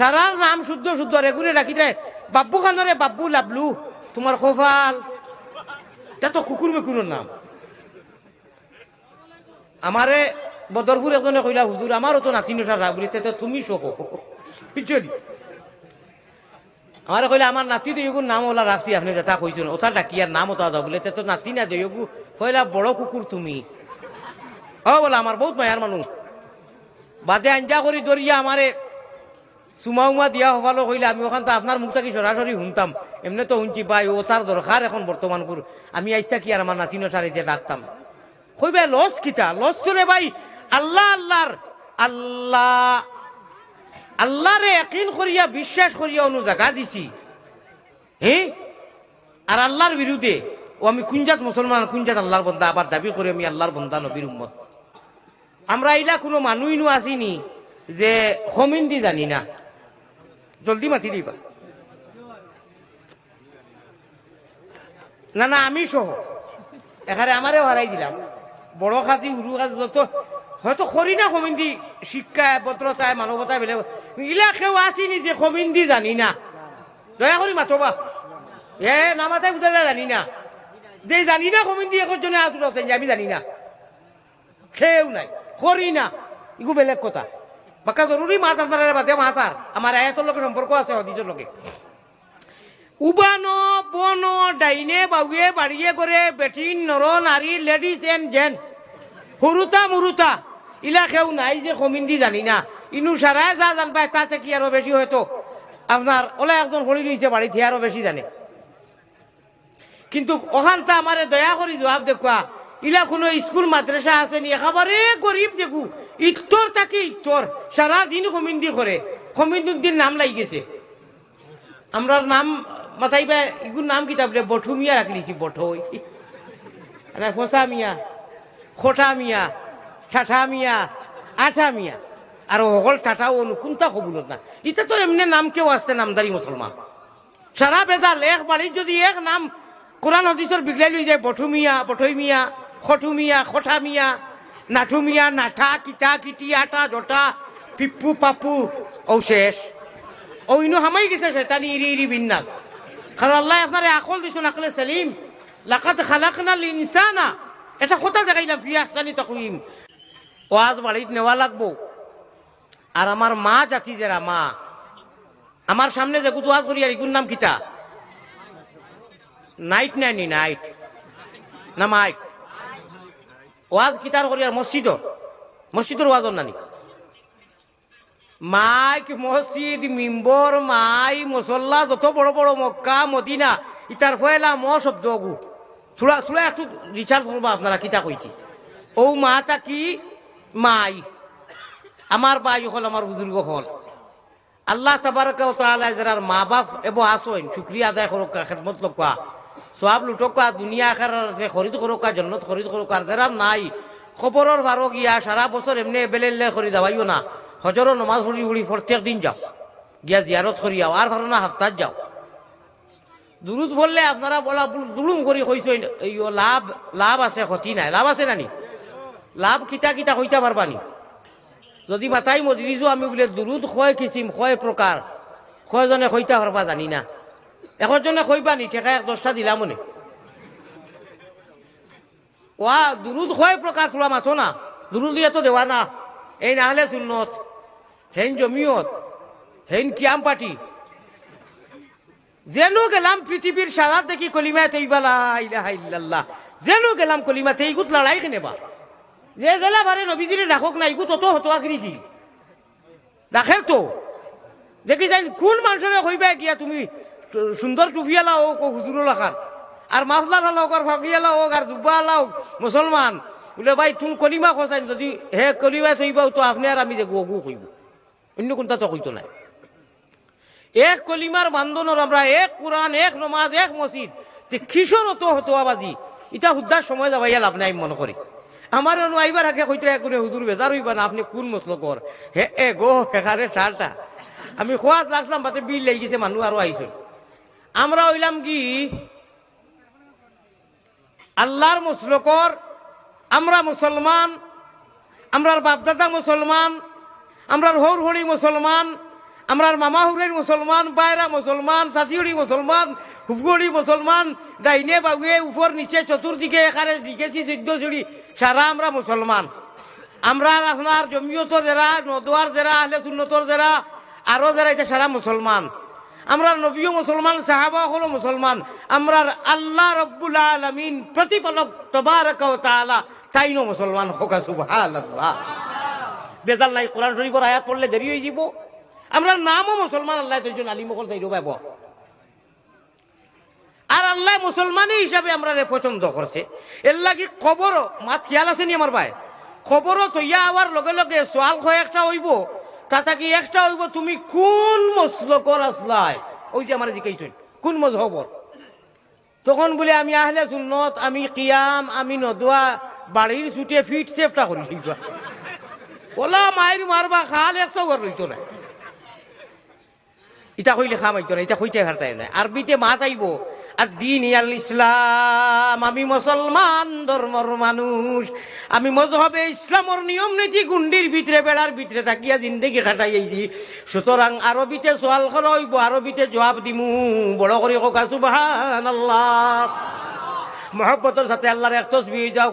সারা নাম শুদ্ধ শুদ্ধ রেগুলে রাখিতে বাব্বু খানরে বাব্বু লাবলু তোমার খোফাল। এটা তো কুকুর মেকুরের নাম। আমারে বদরপুর এজনে কইলা হুজুর আমারও তো নাতিনো সারা বলি তো তুমি শোক বুঝলি আমার কইলে আমার নাতি দিয়গুর নাম ওলা রাখছি আপনি যেটা কইছেন ওটা ডাকিয়ার নাম ওটা দাও বলে তো নাতি না দিয়গু কইলা, বড় কুকুর তুমি। ও বলে আমার বহুত মায়ার মানুষ বাদে আঞ্জা করি দরিয়া আমারে চুমা উমা দিয়া হবালো কইলে আমি ওখান তো আপনার মুখ থাকি সরাসরি শুনতাম। এমনি তো শুনছি, ভাই, ও তার দরকার এখন বর্তমান করে আমি আইসা কি আর আমার নাতিনো সারিতে ডাকতাম? কইবে লস কিতা লস চলে ভাই। আল্লাহ আল্লাহর আল্লাহ আল্লাহরে একিন করিয়া বিশ্বাস করিয়া অনু জায়গা দিছি। হ্যাঁ আর আল্লাহর বিরুদ্ধে ও আমি কুঞ্জাত মুসলমান কুঞ্জাত আল্লাহর বন্ধা আবার দাবি করি আমি আল্লাহর বন্ধা নবীর উম্মত। আমরা এইলা কোনো মানুষ ইনু আসিনি যে হমিন্দি জানি না। জলদি মাতি দিবা না না, আমি সহ। এখানে আমারেও হারাই দিলাম। বড় খাতি সৰু খাতি যত হয়তো করি না কমিন্দি শিক্ষা ভদ্রতায় মানবতায় বেলেগ। ইলা কেউ আসিনি যে কমিন্দি জানি না। দয়া কৰি মাতবা। এ নামাতাই বুঝা যায় জানি না। যে জানি না কমিন্দি একজনে আতুর আছেন যে আমি জানি না। খেয়েও নাই। করি না। এগু বেলেগ কথা। বাক্কা জরুরি মাত আপনারা বাদে মাতার আমার আয়াতর লোকের সম্পর্ক আছে হদিজের লোকে উবানো, বনো, ডাইনে, বাউয়ে বাড়িয়ে করে বেটিন নর নারী লেডিস এন্ড জেন্টস হুরুতা মুরুতা ইলা কেউ নাই যে কমিন্দি জানি না। ইনু সারায় যা জান পায়, তাতে কি আরও বেশি হয়তো? আপনার ওলা একজন হলি রয়েছে বাড়িতে আরও বেশি জানে। কিন্তু ওখানটা আমারে দয়া করি জবাব দেখুয়া ইলা কোনো স্কুল, মাদ্রাসা আছে নি, একেবারে গরিব দেখু। ইত্তর তাকে ইত্তর, সারা দিন কমিন্দি করে। কমিন্দির দিন নাম লাগি গেছে। আমরা নাম মাথাইবা ইগুর নাম কিতাব রে বঠু মিয়া রাখলিছি বঠই ফসা মিয়া, খোটা মিয়া, ঠাঠা মিয়া, আঠা মিয়া। আর সকল টাটা অনু কোনটা কবুলত না। ইটা তো এমনি নাম কেউ আসতে নামদারি মুসলমান সারা বেজাল, এক বাড়ির যদি এক নাম কোরআন হদিসর বিগলাই লই যায়, বঠু মিয়া বঠই মিয়া। খটু মিয়া খঠা মিয়া নাঠু মিয়া নাঠা কিতা, কিটি, আটা, জটা পিপ্পু পাপ্পু ও শেষ ও হামাই গেছে শয়তানি ইরি ইরি বিন্যাস কারণ আল্লাহ আপনারে আকল দিছুন, আকলে সেলিম। লাকাত খালাকনাল ইনসানা এটা কথা দেখাইলাম, ফি আহসানি তাকওয়িম। ওয়াজ বাড়িত নেওয়া লাগবো। আর আমার মা জাতি যারা, মা। আমার সামনে যে ওয়াজ করি, আর ইগুর নাম কিতা? নাইট নাইনি, নাইট। না, মাইক। ওয়াজ কিতার করি আর মসজিদর মসজিদর ওয়াজর নানি। মাইক, মসজিদ, মিম্বর, মাই, মসল্লা, যত বড় বড় মক্কা, মদিনা, ইতার ফয়লা, ম শব্দ গু। থোড়া থোড়া একটু রিচার্জ করব আপনারা কিতা কইছি। ও মাটা কি? মাই। আমার বাই হল, আমার বুজুর্গ হল। আল্লাহ তাবারক তাআলা যারার মা বাপ এবং আসইন, শুক্রিয়া আদায় করুক খেদমত লোকা সব লুটকা, দুনিয়া আখার খরিদ করুক জন্নত খরিদ করুক যারা নাই খবরের ভারো গিয়া সারা বছর এমনি বেলেলে করি দেওয়াইও না। হজরও নমাজ পড়ি পড়ি প্রত্যেক দিন যাও। গিয়া জিয়ারত করি যাও আর ভালো না হাফতার যাও। দুরুদ বললে আপনারা বলা দুলুম করি কইছেন এই লাভ লাভ আছে, ক্ষতি নাই। লাভ আছে নানি লাভ কিতা কিতা কইতা পারবানি যদি মাতাই মজলিছো আমি বোলে দুরুদ কয় কিচিম, কয় প্রকার কয়জনে কইতা পারবা জানি না? একজনে কইবা নি ঠেকা এক দশটা দিলাম মনে ওয়া, দুরুদ কয় প্রকার তোলা মাথো না। দুরুদ দিয়ে তো দেওয়া না। এই না হলে সুন্নত। হেন জমিয়ত। হেন কিয়াম পার্টি যেন গেলাম পৃথিবীর সারা দেখি কলিমা ইলাহা ইল্লাল্লাহ। যেন গেলাম কলিমা তেইগুত লড়াই কেনেবা। যে গেলা বারে নবীজিরে রাখক না ইগু তত হতো আখরি কি? রাখের তো দেখি যাই কোন মানুষের কইবা গিয়া তুমি? সুন্দর টুপিয়ালা হোক ও হুজুর লাখার আর মাফলার হলা হোক আর ফাবলিয়ালা হোক আর জুব্বা আলা হোক মুসলমান বলে, ভাই তুমি কলিমা খসাইন যদি হে কলিমা থইবাও তো আপনি আর আমি যে গু কইব অন্য কোনটা তো কইতো নাই? এক কলিমার বান্ধনের আমরা, এক কোরআন এক নমাজ, এক মসজিদ যে কিশোর অত, হতো আবাজি এটা হুদ্দার সময় যাবাইয়া লাভ নাই, মনে করি আমার আইবার আগে কইতে কোনে হুজুর বেজার হইবা না, আপনি কোন মসলো কর হে, এ, গো হেখারে ঠালটা আমি খোয়াত লাগলাম বাতে বিল লেগে গেছে মানুষ আরও আইসল আমরা হইলাম কি? আল্লাহর মুসলকর, আমরা মুসলমান, আমরার বাপদাদা মুসলমান, আমরার হৌর হড়ি মুসলমান, আমরার মামা হুরের মুসলমান, বাইরা মুসলমান শাশিউড়ি মুসলমান হুফগুড়ি মুসলমান, ডাইনে বাগুয়ে উপর নিচে, চতুর্দিকে এখানে দিকেছি চোদ্দ চুড়ি সারা আমরা মুসলমান। আমরা আপনার জমিয়ত যারা নদুয়ার যারা আহলে সুন্নতর জেরা আরও যারা এটা সারা মুসলমান। আমরা নবীও মুসলমান সাহাবা হলো মুসলমান। আমরা আল্লাহ রব্বুল আলমিন প্রতিপালক তবারক ও তাআলা তাইনো মুসলমান হোকা, সুবহানাল্লাহ। বেজাল নাই, কোরআন শরীফের আয়াত পড়লে দেরি হয়ে যাব আমরা নামও মুসলমান, আল্লাহ দুইজন আলী মকল তাই রোবাব আর আল্লাহ মুসলমানই হিসাবে আমরা রে পছন্দ করছে। এর লাগি খবর মাত খেয়াল আছে নি আমার ভাই? খবরও তৈয়া আবার লগে লগে সোয়াল কয়েকটা হইব। তাতা কি একটা হইব? তুমি কোন মসলকর আসলাই ওই যে আমার জিজ্ঞাসা কোন মজহবর তখন বলে, আমি আহলে সুন্নত, আমি কিয়াম, আমি নদুয়া, বাড়ির ছুটে ফিট সেফটা করি। ওলা মায়ের মারবা, খাল একশো ঘর রইতো না। ইটা কইলে খাম আইতো না ইটা কইতে হারতাই না। আরবিতে মাছ আইব আর দিন ইয়াল ইসলাম, আমি মুসলমান ধর্মর মানুষ। আমি মজহবে ইসলামর নিয়ম নীতি গুন্ডির ভিতরে, বেড়ার ভিতরে থাকিয়া জিন্দেগি খাটাই আইছি। সুতরাং আরবিতে সোয়াল করা হইব, আরবিতে জবাব দিমু। বড় করে কোকা সুবহান আল্লাহ মহব্বতের সাথে আল্লাহর এক তসবি যাও।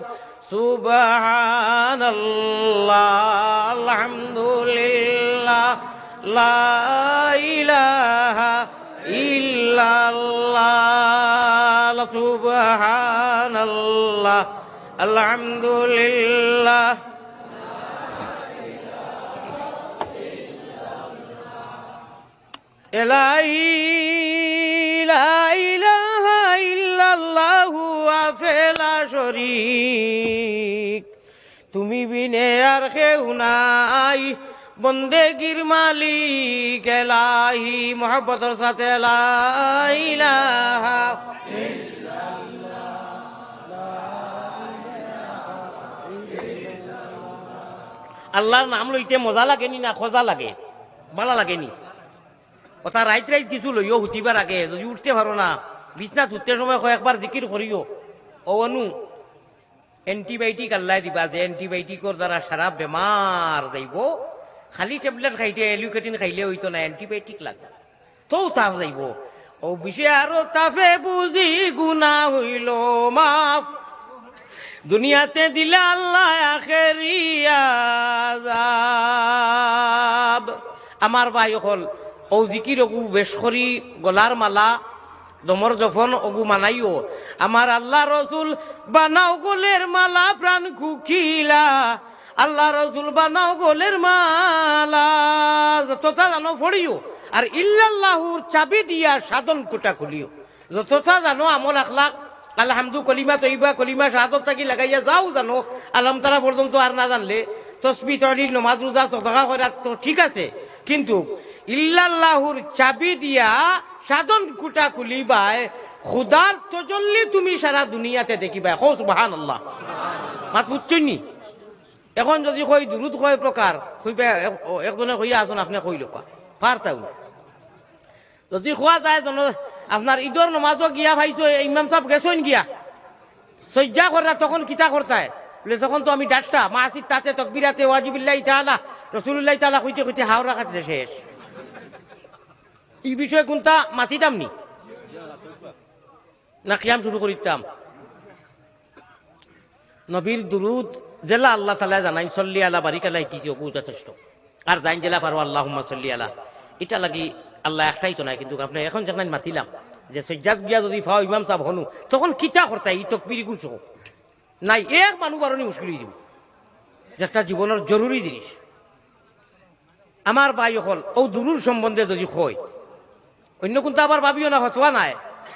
সুবহান আল্লাহ আলহামদুলিল্লাহ। লা ইলাহা ইল্লাল্লাহ সুবহানাল্লাহ আলহামদুলিল্লাহ। তুমি বিনে আর কেউ নাই। বন্দেগির মালিক, এলাহি মোহাব্বতর সাথে লা ইলাহা আল্লাহর নাম লইতে মজা লাগেনি না খোঁজা লাগে ভালো লাগেনি। কথা রাইত রাইত কিছু লইও হুতিবার আগে, যদি উঠতে পারো না বিছনাথ উঠতে সময় কয়েকবার জিকির করিও। ও অনু এন্টিবায়োটিক আল্লাহ দিবা, যে এন্টিবায়োটিকর দ্বারা সারা বেমার যাইব। খালি টেবলেট খাইতে এলিউকেটিন খাইলে হইতো না এন্টিবায়োটিক লাগে। তো তাপ যাইব। ও বিষয় আরও তাপে বুঝি গুণা হইল, মাফ। দুনিয়াতে দিলে আল্লাহ আখেরিয়া আমার ভাই হল ও জিকির অগু বেশ করি গলার মালা দমর যখন অগু মানাইও। আমার আল্লাহ রসুল বানাও গোলের মালা প্রাণ কুকিলা আল্লাহ রসুল বানাও গোলের মালা যতটা জানো ফড়িও। আর ইল্লাল্লাহুর চাবি দিয়া সাধন কোটা খুলিও। যতটা জানো আমল আখলাক, আলহামদু কলিমা তৈবা, কলিমা শাহাদত থাকি লাগাইয়া যাও জানো, আলম তারা পর্যন্ত আর না জানলে, তসবি তরি নমাজ, রোজা, সদকা করা তো ঠিক আছে। কিন্তু ইল্লাল্লাহুর চাবি দিয়া সাধন কুটা কুলিবায় খুদার তজল্লি তুমি সারা দুনিয়াতে দেখিবা কৌ সুবাহান আল্লাহ মাত বুঝছনি এখন যদি কই দূরত কয় প্রকার একজনে কইয়া আসুন, আপনি কইল পারতাও যদি খোয়া যায়, জন আপনার ঈদর নমাজও গিয়া ভাইছো ইমাম সাহেব গেছেন গিয়া। সজ্জা করা তখন কিতা করতায় বলে তখন তো আমি ডাকতা মা আসির তাতে তকবিরাতে ওয়াজিবিল্লাহ তালা রসুল্লাহ তালা কইতে কইতে হাওড়া কাটতে শেষ। এই বিষয়ে কোনটা মাতিতাম নি? না, কিয়াম শুরু করিতাম নবীর দুরুদ জেলা আল্লাহ তালা জানাই, সল্লি আলা আল্লাহ কিছু অকু যথেষ্ট। আর জাইন জেলা পারো আল্লাহ সল্লি আলা এটা লাগি আল্লাহ একটাই তো নাই, কিন্তু আপনি এখন যখন মাতিলাম যে সজ্জাদ গিয়া যদি ফাও ইমাম সাহেব হনু, তখন কিতা করতে এই তকবির গুণ সহ নাই, এক মানুষ বারণি মুশকিল হয়ে যে একটা জীবনের জরুরি জিনিস আমার ভাই হল ও দুরুর সম্বন্ধে যদি হয় অন্য কোনটা আবার ভাবিও না হতোয়া নাই।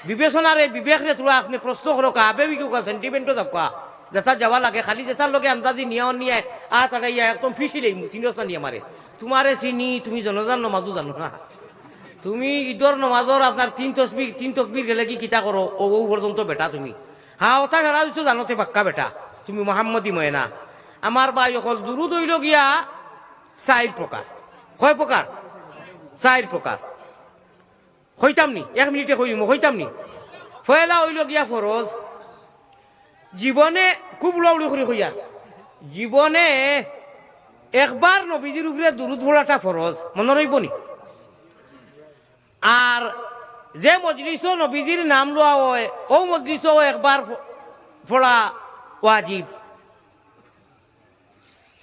বিবেচনারে বিবেকরে তোলা আপনি প্রশ্ন করো কা আবেগিক সেন্টিমেন্টও দক্কা যেটা যাওয়া লাগে খালি যেটার লগে আন্দাজি নিয়ে নিয়ে আ তাড়াইয়া একদম ফিসিলেই চিনিওসা নিয়ে মারে তোমারে চিনি তুমি জনজান নমাজও জানো না তুমি ঈদর নমাজর আপনার তিন তসবি তিন তকবির গেলে কি কিতা করো ও ও পর্যন্ত বেটা তুমি হ্যাঁ ওটা সারা দিচ্ছ জানোতে পাক্কা বেটা তুমি মোহাম্মদী ময়না আমার ভাই অকল দূরু দইল গিয়া চাইর প্রকার কয় প্রকার চাইর প্রকার হইতাম নি এক মিনিটে কইম হইতাম নি ফয়লা হইল গিয়া ফরজ জীবনে খুব লৌড়ি করে হইয়া জীবনে একবার নবীজির উপরে দুরুদ পড়াটা ফরজ মনে রইব নি? আর যে মজলিসও নবীজির নাম লোয়া হয় ও মজলিসও একবার পড়া ওয়াজিব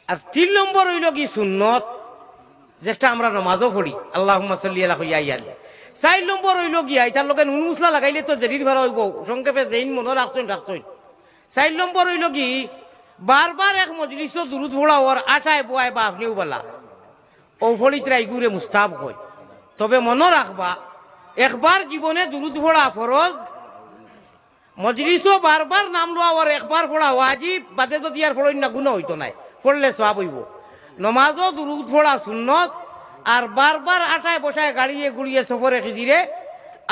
আর তিন নম্বর হইল কি সুন্নত, যেটা আমরা নমাজও পড়ি আল্লাহ সাল্লি আল্লাহ ইয়া ইয়াল চার নম্বর হইল গিয়া এটার লোকে নুন মুসলা লাগাইলে তো জেরির ভাড়া হইব। সংক্ষেপে যেইন মনে রাখছেন রাখছেন চার নম্বর হইল কি? বারবার এক মজলিস দূরত ভোড়া ওর আশায় বোয়ায় বা আপনিও বলা। ও ফলিত রাইগুরে মুস্তাব হয়। তবে মনে রাখবা, একবার জীবনে দূরত ভোড়া ফরজ, মজলিসও বারবার নাম লোয়া ওর একবার ফোড়া ওয়াজিব, বাদে তো দিয়ার ফোড়ই না গুণ হইতো নাই। পড়লে সব হইব। নমাজও দুরুদ ফোড়া সুন্নত, আর বারবার আশায় বসায় গাড়িয়ে গুড়িয়ে সফরে খিজিরে,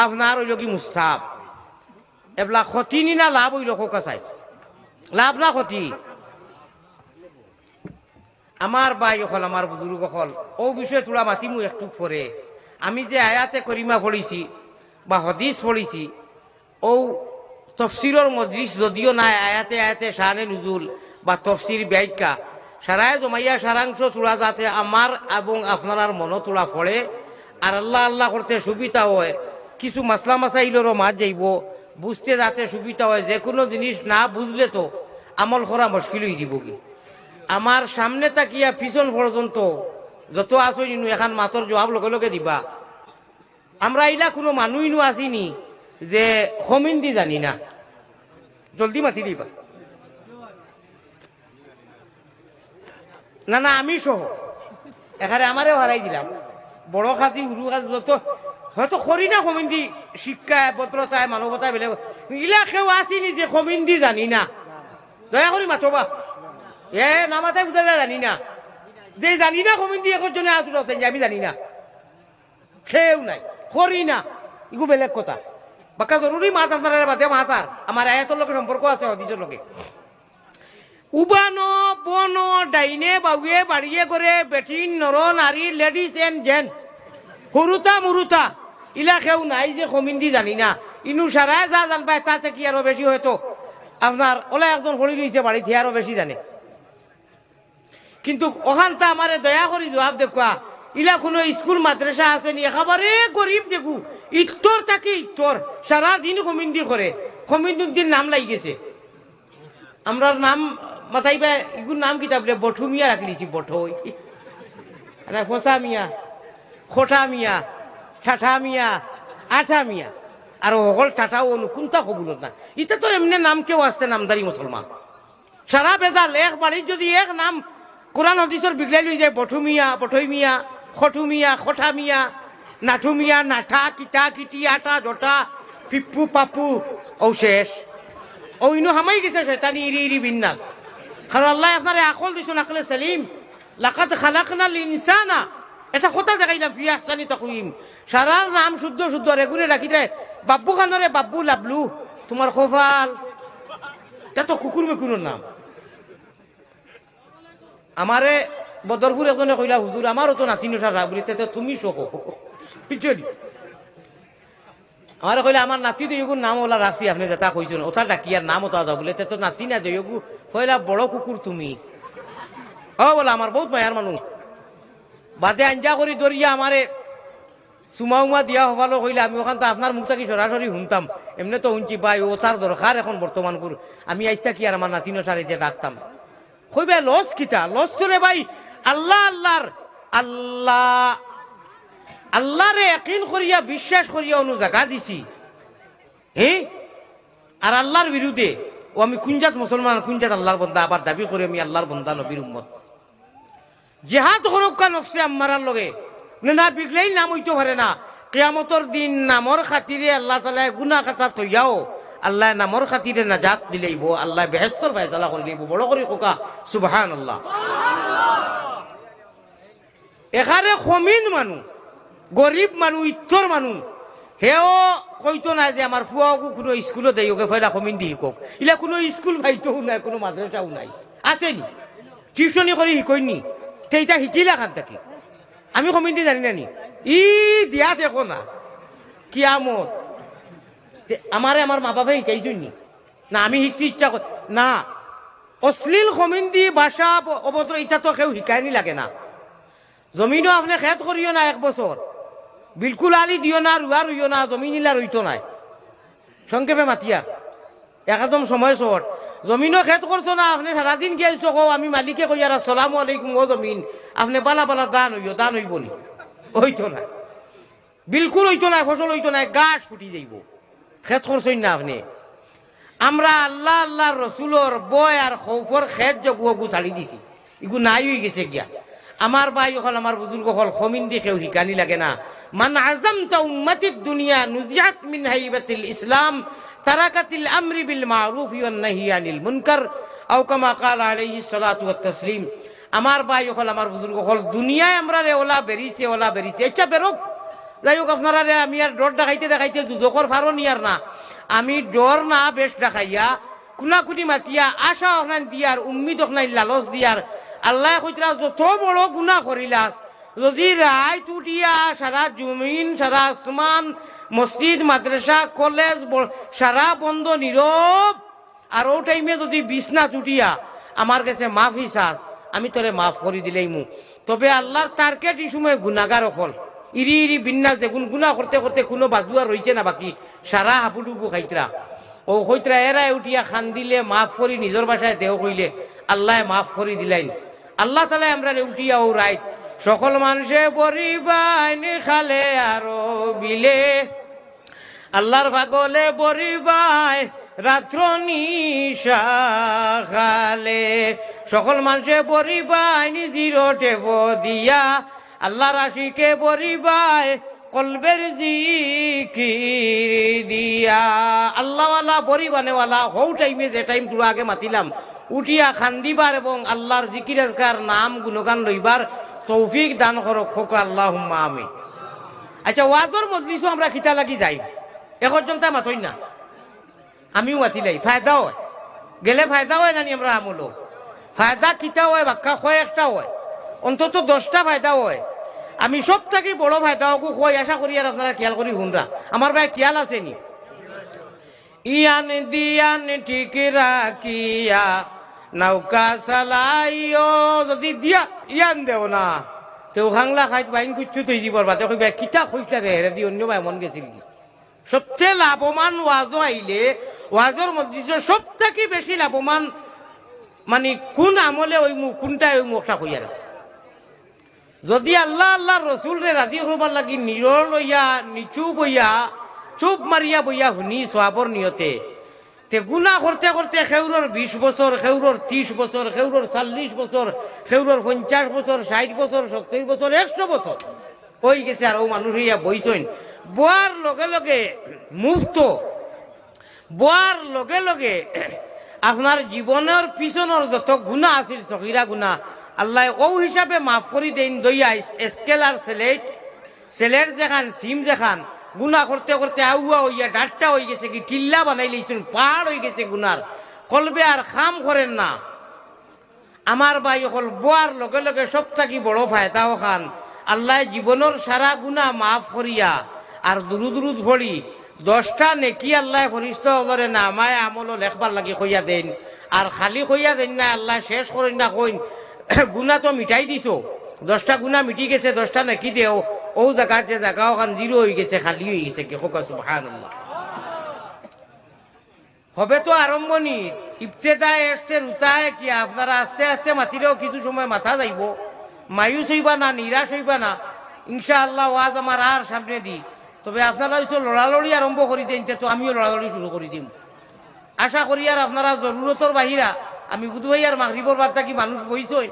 আপনার হইল কি মুস্তাব। এবলা ক্ষতি নি লাভ হইল কোকাসাই লাভ না ক্ষতি। আমার বাই অকল আমার বুজুর্গ অকল ও বিষয়ে তোলা মাতিমু একটু পরে আমি যে আয়াতে করিমা পড়িছি বা হদিস পড়িছি ও তফসিরর মজলিস যদিও নাই, আয়াতে আয়াতে শাহানে নুজুল, বা তফসির ব্যাখ্যা। সারায় জমাইয়া সারাংশ তোলা যাতে আমার এবং আপনার মনো তোলা পড়ে আর আল্লাহ আল্লাহ করতে সুবিধা হয়। কিছু মাসলা মাসাইলেরও মাঝ যাইব বুঝতে যাতে সুবিধা হয়, যে কোনো জিনিস না বুঝলে তো আমল করা মুশকিল হয়ে যাব কি? আমার সামনে তাকিয়া পিছন পর্যন্ত যত আসই নিনু, এখন মাছর জবাব লগে লগে দিবা। আমরা ইলা কোনো মানুষ নু আসিনি যে হমিন্দি জানি না। জলদি মাতি দিবা। না না, আমি সহ। এখানে আমারে হারাই দিলাম। বড় খাতি সরু খাতি যত, হয়তো করি না কমিন্দি শিক্ষা ভদ্রতায় মানবতায় বেলেগ। ইলা কেউ আসিনি যে কমিন্দি জানি না। দয়া করি মাতবা। এ নামাতাই বুঝা যায় জানি না। যে জানি না কমিন্দি একজনে আতুর আছেন আমি জানি না। খেয়েও নাই, করি না। ইগু বেলেগ কথা। বাক্কা জরুরি মাছ আপনারা বাদে মাছ আর আমার আয়াতর লোকের সম্পর্ক আছে হদিসের লোকে উবানো, বনো, ডাইনে, বাউয়ে, বাড়িয়ে করে বেটিন নর, নারী লেডিস এন্ড জেন্টস। সৰুতা মুৰুতা ইলা খেও নাই যে কমিন্দি জানি না। ইনু সারাই যা জানবাই তাতে কি আরও বেশি হয়তো? আপনার ওলা একজন হরি রয়েছে বাড়িতে আরও বেশি জানে। কিন্তু ওখানটা আমারে দয়া করি জবাব দেখুয়া ইলা কোনো স্কুল মাদ্রাসা আছে নি? একেবারে গরিব দেখু। ইত্তর তাকে ইত্তর সারা দিন কমিন্দি করে কমিন্দির দিন নাম লাগি গেছে। আমরা নাম মাথাইবা ইগুর নাম কিতাব রে বঠু মিয়া রাখি দিছি আরে ফসা মিয়া খোটা মিয়া ঠাঠা মিয়া আঠা মিয়া। আর অকল টাটাও অনু কোনটা কবুলত না ইটা তো এমনি নাম কেউ আসতে নামদারি মুসলমান সারা বেজাল এক বাড়ির যদি এক নাম কোরআন হদিসর বিগলাই লই যায় বঠু মিয়া বঠই মিয়া খটু মিয়া খটা মিয়া নাঠু মিয়া নাঠা কিটা আটা জটা পিপ্পু পাপ্পু ও শেষ ইনু হামাই গেছে শয়তানি ইরি ইরি বিন্যাস কারণ আল্লাহ আপনারে আকল দিছুন, আকলে সালিম। লাকাত খালাকনাল ইনসানা এটা কথা দেখাইলাম, ফি আহসানি তাকউইম সারা নাম শুদ্ধ শুদ্ধ রেগুলে রাখি দেয় বাব্বু খানরে বাব্বু লাবলু, তোমার খোফাল। এটা তো কুকুর মেকুরের নাম। আমারে বদরপুর এজনে কইলা, হুজুর, আমারও তো নাতিনো সারা বলি তে তুমি সহ বুঝলি আমার কইলে আমার নাতি দইগুর নাম ওলা রাখছি আপনি যেটা কইছেন ওটা ডাকিয়ার নাম ওটা বলে। তে তো নাতি না দইগু কইলা বড় কুকুর তুমি। ও বলা আমার বহুত মায়ার মানুষ বাদে আঞ্জা করি দরিয়া আমারে চুমা উমা দিয়া হবালো কইলে আমি ওখান তো আপনার মুখ থাকি সরাসরি শুনতাম। এমনি তো শুনছি ভাই ও তার দরকার এখন বর্তমান কর আমি আইসা কি আর আমার নাতিনো সারে যে ডাকতাম কইবে লস কিতা? লস চলে ভাই আল্লাহ আল্লাহর আল্লাহ আল্লাহরে একিন করিয়া বিশ্বাস করিয়া অনু জায়গা দিছি। হ্যাঁ আর আল্লাহর বিরুদ্ধে ও আমি কুঞ্জাত মুসলমান কুঞ্জাত আল্লাহর বন্ধা আবার দাবি করি আমি আল্লাহর বন্ধা নবীর উম্মত। জেহাদ হরক্কা নফসে আম্মারার লগে নে বিগলেই নাম হইতে পারে না। কেয়ামতর দিন নামর খাতিরে আল্লাহ তালা গুনা খাতা তৈয়াও আল্লাহ নামর খাতিরে নাজাত দিলেইব আল্লাহ বেহেস্তর ফায়সালা করে লইব বড় করে কোকা সুবহান আল্লাহ এখানে খমিন মানুষ গরিব মানুষ ইত্তর মানুষ হেও কইতো না যে আমার ফুয়াকো কোনো স্কুলত দেই ওকে ফয়লা খমিন দি শিকক। ইলা কোনো স্কুল ভাইতেও নাই, কোনো মাদ্রাসাও নাই। আছেনি টিউশনি করে শিকইনি সেইটা শিকিলা খান থাকি আমি কমিটি জানি না নি? ই দিয়া দেখো না। কিয়ামত? আমারে আমার মা বাবা শিকাইছুন নি? না, আমি শিখছি ইচ্ছা কর না। অশ্লীল কমিন্দি ভাষা অবতর ইটা তো কেউ শিকায়নি লাগে না। জমিনও আপনি খেত করিও না এক বছর বিলকুল আলি দিও না রুয়া রুইও না জমিন ইলা রইতো নাই। সংক্ষেপে মাতিয়া। একদম সময় শর্ট জমিনও খেত করছ না, আপনি সারাদিন গিয়েছো কো আমি মালিকে কই আর আসসালাম আলাইকুম ও জমিন। আপনি বালা বালা দান হইও দান হইব নি হইতো না বিলকুল হইতো না ফসল হইতো না গাছ ফুটি যাইব। খেত করছই না আপনি। আমরা আল্লাহ আল্লাহ রসুলর বয় আর খৌফর খেত জগু ছাড়ি দিছি। ইগু নাই হয়ে গেছে গিয়া। আমার ভাই হল আমার বুজুর্গ হল খমিন দি কেউ শিকানি লাগে না। মান আজম তা উম্মতির দুনিয়া নুজিয়াত মিন হাইবাতিল ইসলাম তারাকাতিল আমরি বিল মারুফ ওয়ান নাহি আনিল মুনকার আও কামা কাল আলাইহি সালাতু ওয়াত তাসলিম। আমার ভাই হল আমার বুজুর্গ হল দুনিয়ায় আমরা রে ওলা বেরিছে ওলা বেরিছে। আচ্ছা বেরোক। যাই হোক আপনারা রে আমি আর ডর দেখাইতে দেখাইতে দুদকর ফারো নিয়ার না। আমি ডর না, বেশ দেখাইয়া কুনা কুনি মাতিয়া, আশা ওখান দিয়ার উম্মিদ ওখান লালচ দিয়ার আল্লাহ কইতরা যত বড় গুণা করিলাস, যদি রায় টুটিয়া সারা জমিন, সারা আসমান, মসজিদ, মাদ্রাসা, কলেজ সারা বন্ধ নীরব, আর ও টাইমে যদি বিছনা টুটিয়া আমার কাছে মাফ হিসাস, আমি তোরে মাফ করে দিলেই মু। তবে আল্লাহর টার্গেট এই সময় গুণাগার অকল। ইরি ইরি বিন্যাস দেখুন গুণা করতে করতে কোনো বাজুয়া রয়েছে না বাকি, সারা হাবুডুবু খাইতরা। ও হইতরা, এরাই উঠিয়া খান দিলে মাফ করি, নিজের বাসায় দেহ কইলে আল্লাহ মাফ করি দিলাইন আল্লাহ তালা আমরা উঠিয়া ও রাইত সকল মানুষে বরিবাইন খালে আরও বিলে। আল্লাহর ভাগলে বরিবাই রাত্র নিশা খালে। সকল মানুষে বরিবাই নিজির টেব দিয়া আল্লাহর আশিকে বরিবাই কলবের জিকির দিয়া। আল্লাহওয়ালা, বরিবানেওয়ালা হৌ টাইমে যে টাইম তোর আগে মাতিলাম। উঠিয়া খান্দিবার এবং আল্লাহর জিকির আজকার নাম গুণগান লইবার তৌফিক দান করো খোক আল্লাহ আমি আচ্ছা ওয়াজর মজলিসও আমরা খিতা লাগি যাই। একজন তা মাতই না। আমিও মাতিলাই ফায়দা হয়। গেলে ফায়দা হয় নানি আমরা আমলো ফায়দা কিতা হয়, বাক্কা হয় একটা হয়। অন্তত দশটা ফায়দা হয়। আমি সব থেকে বড় ফায়দা হোক কই আশা করি আর আপনারা খেয়াল করি শুনরা। আমার ভাই খেয়াল আছে নি? ইয়ান দিয়ান ঠিক রাখিয়া নৌকা চালাইও, যদি দিয়া, ইয়ান দেও না। তেও খাংলা খাইত বাইন কুচ্ছু থই দিবর বাদে কইবা, কিতা কইছা রে হেরে দি অন্য ভাই মন গেছিল কি সবচেয়ে লাভবান ওয়াজও আইলে ওয়াজর মধ্যে সব থেকে বেশি লাভবান মানে কোন আমলে ওই মুখ কোনটা ওই মুখটা কইয়া রাখে যদি আল্লাহ আল্লাহ রসুল রে রাজি হবার লাগি নিরল লইয়া নিচু বইয়া চুপ মারিয়া বইয়া শুনি সোয়াবর নিয়তে গুণা করতে করতে খেউরর বিশ বছর, খেউরর ত্রিশ বছর, খেউরর চল্লিশ বছর, খেউরর পঞ্চাশ বছর, ষাট বছর, সত্তর বছর, একশো বছর। হয়ে গেছে আর ও মানুষ হইয়া বইছেন বোয়ার লগে লগে মুক্ত, বোয়ার লগে লগে আপনার জীবনের পিছনের যত গুণা আছিল সহিরা গুণা, আল্লাহ ও হিসাবে মাফ করি দেন, দইয়া স্কেল আর সেলেট সেলেট যেখান, সিম যেখান গুণা করতে করতে আউয়া হইয়া, ডাটটা হয়ে গেছে কি, টিল্লা বানাই লইছেন পাহাড় হয়ে গেছে গুনার। কলবে আর খাম করেন না। আমার ভাই অকল বোয়ার লগে লগে সব থাকি বড় ফায়দা খান। আল্লাহ জীবনের সারা গুণা মাফ করিয়া আর দুরু দুরুদ ভরি দশটা নেকি আল্লাহ ফরিস্ত করে না আমায় আমল লেখবার লাগি কইয়া দেন। আর খালি কইয়া দেন না, আল্লাহ শেষ করেন না কইন। গুণা তো মিটাই দিছো। দশটা গুণা মিটি গেছে, দশটা নেকি দেও। ও জায়গা যে জায়গা ওখান জিরো হয়ে গেছে, খালি হয়ে গেছে, কে হোক সুবহানাল্লাহ। হবে তো আরম্ভনি ইফতেদায় এসছে রুতায় কি আপনারা আস্তে আস্তে মাতিলেও কিছু সময় মাথা যাইব। মায়ুস হইবা না, নিরাশ হইবা না, ইনশাআল্লাহ ওয়াজ আমার আর সামনে দি। তবে আপনারা হয়তো লড়ালড়ি আরম্ভ করি দেন, তো আমিও লড়ালড়ি শুরু করে দিম। আশা করি আর আপনারা জরুরতর বাহিরা, আমি বুধ ভাই আর মাগরিবর বাদ কি মানুষ বইছই,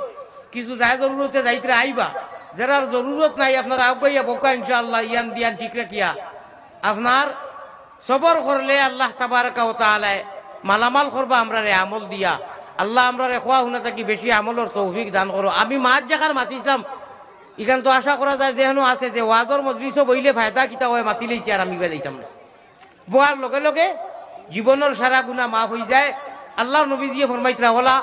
কিছু যায় জরুরতে যাইতে আইবা। যারা জরুরত নাই, আপনারা আগাইয়া বকা, ইনশাআল্লাহ, ইয়ান দিয়ান ঠিক রাখিয়া। আপনার সবর করলে আল্লাহ তাবারকা ও তাআলা মালামাল করবা আমরা রে আমল দিয়া। আল্লাহ আমরা রে খোয়া হুনা থাকি, বেশি আমলের তৌফিক দান করো। আমি মাছ জাকার মাতিছিলাম। ইখান তো আশা করা যায় যেহেন আছে যে ওয়াজর মজলিসও বইলে ফায়দা কিতা হয়, মাতি লইছি আর আমি যাইতাম না। বোয়ার লগে লগে জীবনের সারা গুণা মাফ হয়ে যায়। আল্লাহ নবী দিয়ে ফরমাইতরা হলা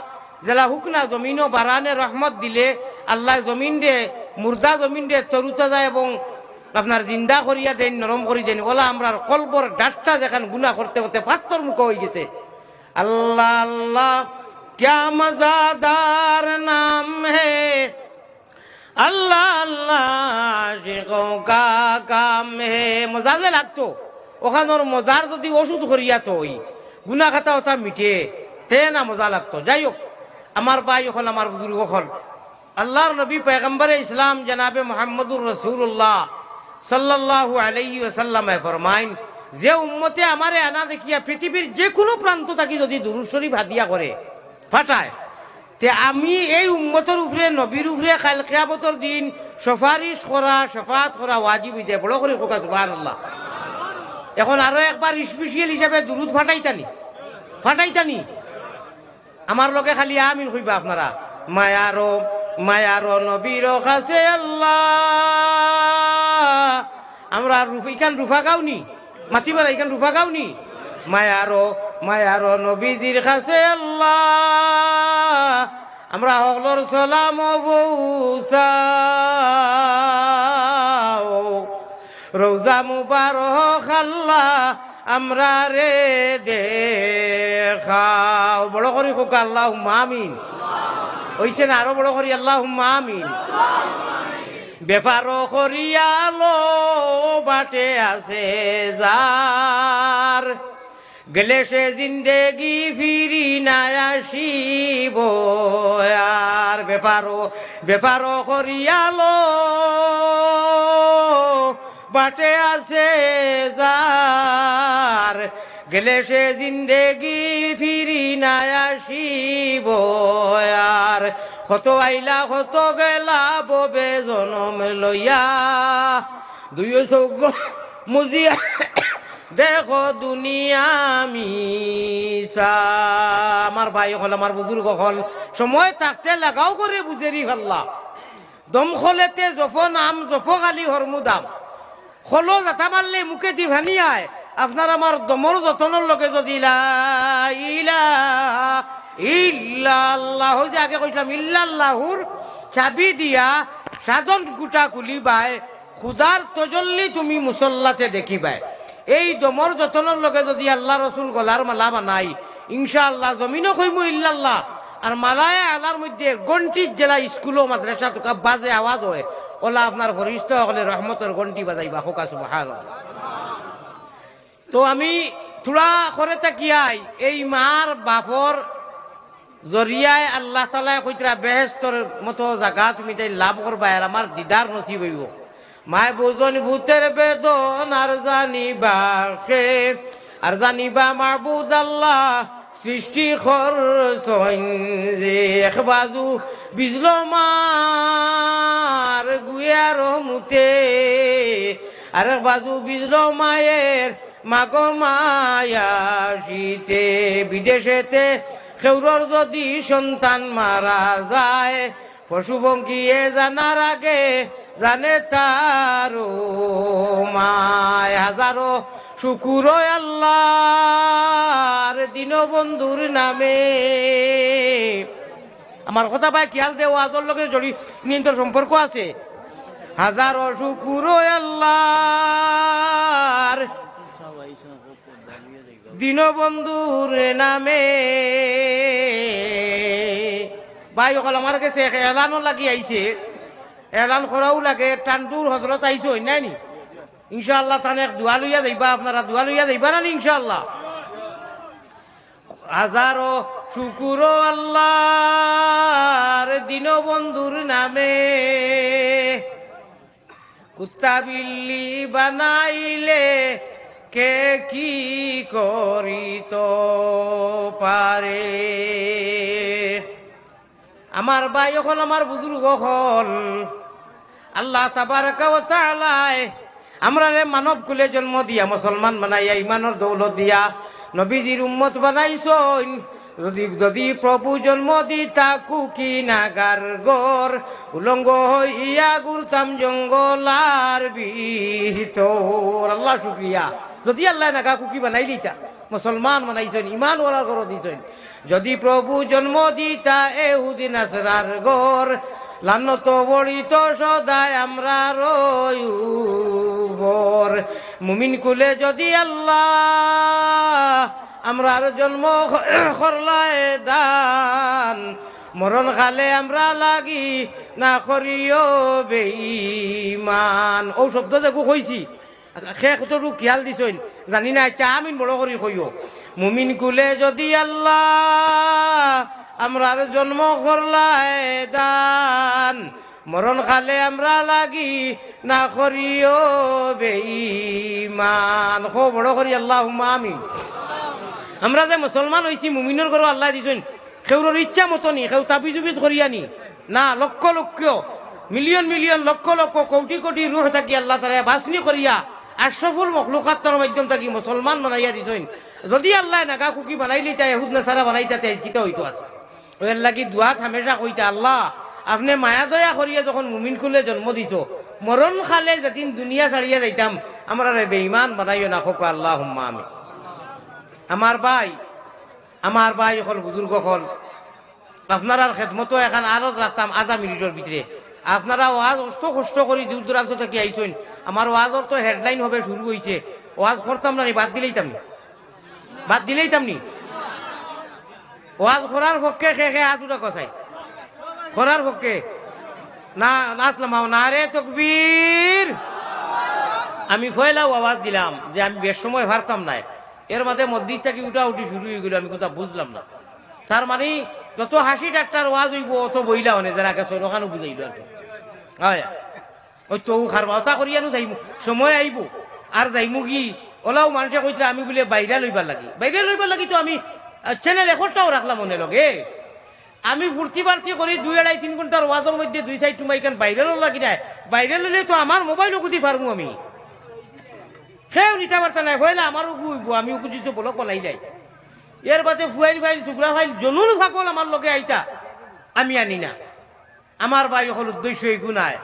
জেলা হুকনা জমিনও বারানে রহমত দিলে, আল্লাহ জমিন রে মুর্দা জমিন রে তরুতা যায় এবং আপনার জিন্দা করিয়া দেন, নরম করি দেন। ওলা আমরা কলবর ডাসটা যেখান গুণা করতে করতে পাত্তর মুখ হয়ে গেছে। আল্লাহ আল্লাহ ক্যা মজাদার নাম হে। আল্লাহ আল্লাহ কাম হে। মজা যে লাগতো। ওখানোর মজার যদি ওষুধ করিয়া তো ওই গুনা খাতা ওটা মিটে। তে না মজা লাগতো। যাই হোক, আমার ভাই হল আমার বুজুর্গ হল আল্লাহর নবী পেগম্বরে ইসলাম জনাবে মোহাম্মদুর রসুল্লাহ সাল্লাল্লাহু আলাইহি ওয়াসাল্লামে ফরমাইন, যে উম্মতে আমারে আনা দেখিয়া পৃথিবীর যে কোনো প্রান্ত থাকি যদি দুরুদ শরীফ হাদিয়া করে, ফাটায়, তে আমি এই উম্মতের উপরে, নবীর উপরে খাল কেয়ামতর দিন সফারিশ করা, সফাত করা ওয়াজিব হইতে বড় করে কোকা সুবহানাল্লাহ। এখন আরও একবার স্পেশাল হিসাবে দুরুদ ফাটাইতানি ফাটাইতানি। আমার লগে খালি আমিন হইবা আপনারা মায়ারো মায়ারো নবীর কাছে আল্লাহ। আমরা ইখান রুফা গাওনি? মাতিবার ইখান রুফা গাওনি? মায়ারো মায়ারো নবীজির কাছে আল্লাহ। আমরা হকলর সালাম বৌসাও রোজা মুবারক আল্লাহ আমরা রে দেখাও। বড় করি হোক আল্লাহ মামিন হইছে না আরও বড় করি আল্লাহ মামিন বেপার করিয়ালো বাটে আছে যার। গেলে সে জিন্দেগি ফিরি না আসিব আর। বেপারো বেপারো করিয়ালো বাটে আছে যার। গেলে সে জিন্দেগি ফিরি না আসিব আর। কত আইলা কত গেলা, ববে জনম লইয়া। দুই চৌক মুজিয়া, দেখো দুনিয়া মিসা আমার ভাই হল, আমার বুজুর্গ হল। সময় থাকতে লাগাও করে বুঝেরি ফেললা। দম খলেতে জফ নাম, জফ খালি হরমুদাম খলো যাতা মারলে মুখে দি ভানি আয়। আপনার আমার দমর যতনের লগে যদি ইল্লাল্লাহ যে আগে কইছিলাম, ইল্লাল্লাহুর চাবি দিয়া সাধন গুটা খুলিবাই খুদার তজল্লি তুমি মুসল্লাতে দেখিবাই এই দমর যতনের লগে যদি আল্লাহ রসুল গলার মালা বানাই, ইনশাআল্লাহ জমিনও কইমু ইল্লাল্লাহ, আর মালায় আলার মধ্যে গন্টির জেলা স্কুলও মাদ্রাসা টুকা বাজে আওয়াজ হয়। ওলা আপনার ফরিস্ত হলে রহমতের গন্টি বাজাইবা, হোকা সুবহান তো আমি থোড়া করে তাকিয়াই, এই মার বাপর জরিয়ায় আল্লাহ তালায় কইতরা বেহেস্তর মতো জায়গা তুমি তাই লাভ করবা আর আমার দিদার নসিব হইব মায় বুঝন ভূতের বেদন আর জানিবা খে আর জানিবা মাহবুদ আল্লাহ সৃষ্টি খর এক বাজু বিজল মার গুয়ার মুতে আর এক বাজু বিজল মায়ের মাগ মায়া শীতে বিদেশেতে খেউরর যদি সন্তান মারা যায় পশুপঙ্খিয়ে জানার আগে জানে তারো মায়। হাজারো শুকুর আল্লাহর দীনবন্ধুর নামে। আমার কথা ভাই খেয়াল দেও আজর লগে জড়ি নিয়ন্ত্রণ সম্পর্ক আছে। হাজারো শুকুর আল্লাহর দীনবন্ধুর নামে। ভাই, অকল আমার কাছে এলানও লাগি আইছে। এলান করাও লাগে টান্ডুর হজরত আইছে হয় নাই নি? ইনশাআল্লাহ তানে দোয়া লইয়া যাইবা, আপনারা দোয়া লইয়া যাইবা না ইনশাআল্লাহ? হাজারো শুকুর আল্লাহর দীনবন্ধুর নামে। কুত্তা বিল্লি বানাইলে কে কি করিত পারে? আমার ভাই হল, আমার বুজুর্গ হল। আল্লাহ তাবারকালায় আমরা রে মানব কুলে জন্ম দিয়া, মুসলমান বানাইয়া ইমানের দৌলত দিয়া, নবীজির উম্মত বানাইছইন। যদি যদি প্রভু জন্ম দিতা কুকি নাগার গর উলঙ্গ হইয়া গুরতাম জঙ্গলার ভিতর। আল্লাহ শুক্রিয়া। যদি আল্লাহ নাগা কুকি বানাই দিতা? মুসলমান বানাইছেন ইমান ওলার ঘর দিছেন। যদি প্রভু জন্ম দিতা এহুদিন আসরার গর লানত বড়িত সদায় আমরা রয়ুবর মুমিন কুলে যদি আল্লাহ আমরার জন্ম করলায় দান, মরণ খালে আমরা লাগি না করিও বেঈমান। ও শব্দ যে কইছি। শেষ তো খেয়াল দিছইন জানি না আচ্ছা আমিন বড় করি কইও। মুমিন কুলে যদি আল্লাহ আমরার জন্ম করলাই দান, মরণ খালে আমরা লাগি না করিও বেঈমান। খো বড় করি আল্লাহ আমিন। আমরা যে মুসলমান হয়েছি মুমিনের ঘর আল্লাহ দিছেন সেউর ইচ্ছা মতো নি সেউ তাবিজুবিজ করিয়ানি। না, লক্ষ লক্ষ, মিলিয়ন মিলিয়ন লক্ষ লক্ষ, কোটি কোটি রুহ থাকি আল্লাহ তারা বাসনি করিয়া আশরফুল মখলুকাত্তর মাধ্যম থাকি মুসলমান বানাইয়া দিছেন। যদি আল্লাহ নাগা কুকি বানাইলি তাই এহুদ নাসারা বানাইতা তাই কিতা হইতো আছে। ওদের লাগি দুয়াত হামেশা কইতা, আল্লাহ, আপনি মায়া দয়া করিয়া যখন মুমিন খুলে জন্ম দিছ, মরণ খালে যেদিন দুনিয়া ছাড়িয়া যাইতাম, আমরা বেঈমান বানাইও না খোকা আল্লাহ হুম্মা আমি আমার ভাই আমার ভাই হল বুজুর্গ হল আপনারা খেদমতো এখন আরও রাখতাম আধা মিনিটের ভিতরে। আপনারা ওয়াজ কষ্ট কষ্ট করে দূর দূরান্ত থেকে আইসেন আমার ওয়াজর তো হেডলাইন হবে, শুরু হয়েছে ওয়াজ করতাম না বাদ দিলেইতাম নি। বাদ দিলেইতাম নি? ওয়াজ করার পক্ষে খে খে হাত উঠা কষাই করার পক্ষে? না নাচলাম না রে তকবীর। আমি ফয়লাও আওয়াজ দিলাম যে আমি বেশ সময় ভারতাম না এর মাঝে মধ্যিস থেকে উঠা উঠি শুরু হয়ে গেল, আমি কোথাও বুঝলাম না। তার মানে যত হাসি ডাক্তার ওয়াজ হইব, অত বইলা মানে যারা কাছে ওখানে বুঝাইল আর। হয়। ওই তো খারবা ওটা করিয়ানো যাইমু, সময় আইব আর যাইমু কি, ওলাও মানুষে কইতরা আমি বলে বাইরে লইবার লাগি। বাইরে লইবার লাগি তো আমি চ্যানেল একটাও রাখলাম মনে লগে। আমি ফুর্তি বার্তি করি দুই আড়াই তিন ঘণ্টার ওয়াজের মধ্যে দুই সাইড টুমাই কেন বাইরে লাগি নাই। বাইরে লইলে তো আমার মোবাইলও গুদি পারব আমি। সেও নিতে পারতা নাই হইলে আমারও আমিও খুঁজিছো বলো কলাই যাই এর বাদে ফুয়াইল ফাইল চুকরা ফাইল জনুল ফাকল আমার লগে আইতা। আমি আনি না। আমার ভাই হল উদ্দেশ্য এগু নাই।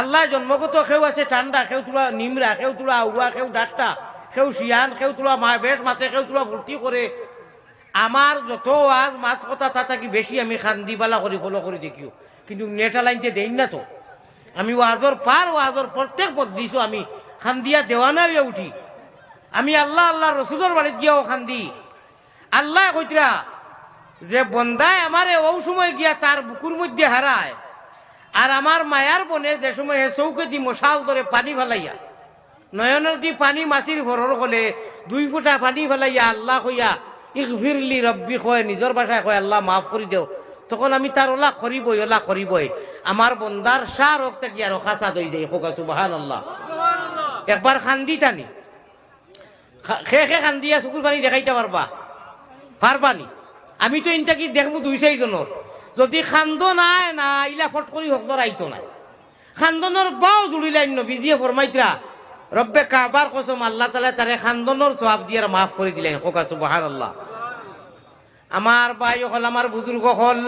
আল্লাহ জন্মগত কেউ আছে ঠান্ডা কেউ তোলা নিমরা কেউ তোলা আউয়া কেউ ডাক্তা কেউ শিয়ান কেউ তোলা মা বেশ মাতে কেউ তোলা ভর্তি করে আমার যত আজ মাত কথা তা থাকি বেশি আমি খান্দি বালা করি ফলো করে দেখিও। কিন্তু নেটা লাইনতে দেই না তো। আমি ওয়াজর পার ওয়াজর প্রত্যেক পদ দিছো আমি। খান্দিয়া দেওয়ানা হইয়া উঠি। আমি আল্লাহ আল্লাহ রসুলের বাড়িতে গিয়াও খান্দি। আল্লাহ কইতরা যে বন্দায় আমারে ও সময় গিয়া তার বুকুর মধ্যে হারায়, আর আমার মায়ার বনে যে সময় হে চৌকে দি মশাল ধরে পানি ফেলাইয়া, নয়নের দি পানি মাছির ভরর হলে দুই ফুটা পানি ফেলাইয়া আল্লাহ কইয়া ইকফিরলি রব্বি কয়, নিজের ভাষায় কয়, আল্লাহ মাফ করে দেও। তখন আমি তার ওলা করিবই ওলা করিবই আমার বন্দার সার রক্ত গিয়া রখা সাদ হয়ে যায় হোকা সুবাহান আল্লাহ একবার খান্দি টানি। খে খে খান্দিয়া চকুর পানি দেখাইতে পারবা। পারবানি। আমি তো ইনটা কি দেখব দুই চাৰিজনৰ। যদি খান্দ নাই না ইলা ফট কৰি হকদর আইতো নাই। খান্দনৰ বাও জুড়িলাই নবীজিয়ে ফরমাইতরা রব্বে কাবার কসম আল্লাহ তালা তারে খান্দনৰ সবাব দিয়ে মাফ করে দিলেন কোকা সুবাহান আল্লাহ আমার ভাই হল আমার বুজুর্গ হল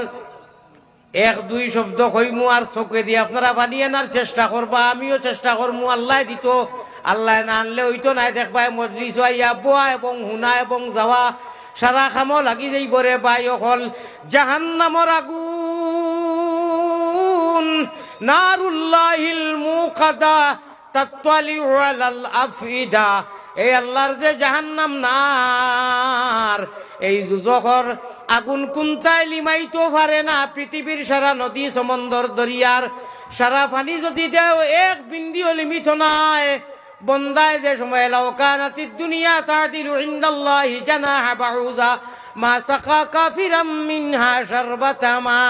এক, দুই শব্দ কইমু আর চোখে দিয়ে আপনারা বানিয়ে আনার চেষ্টা করবা আমিও চেষ্টা করমু আল্লাহ দিত। আল্লাহ না আনলে ওইতো নাই দেখবাই মজলিস এবং হুনা এবং যাওয়া সারা খামো লাগি যাই বরে বাই অকল। জাহান্নামর আগুন, নারুল্লাহিল মুকাদা, তাত্তালিউ আলাল আফইদা। এই আল্লাহর যে জাহান্নাম নার, এই যুজকর আগুন কুন্তায় লিমাইতো পারে না পৃথিবীর সারা নদী সমন্দর দরিয়ার। সারা পানি যদি দেও, এক বিন্দিও লিমিত নাই। বন্দায় যে সময় লাউকানাতি দুনিয়া তাদিলু ইনদাল্লাহি জানাহা বাউজা মা সাকা কাফিরাম মিনহা শারবাতামা।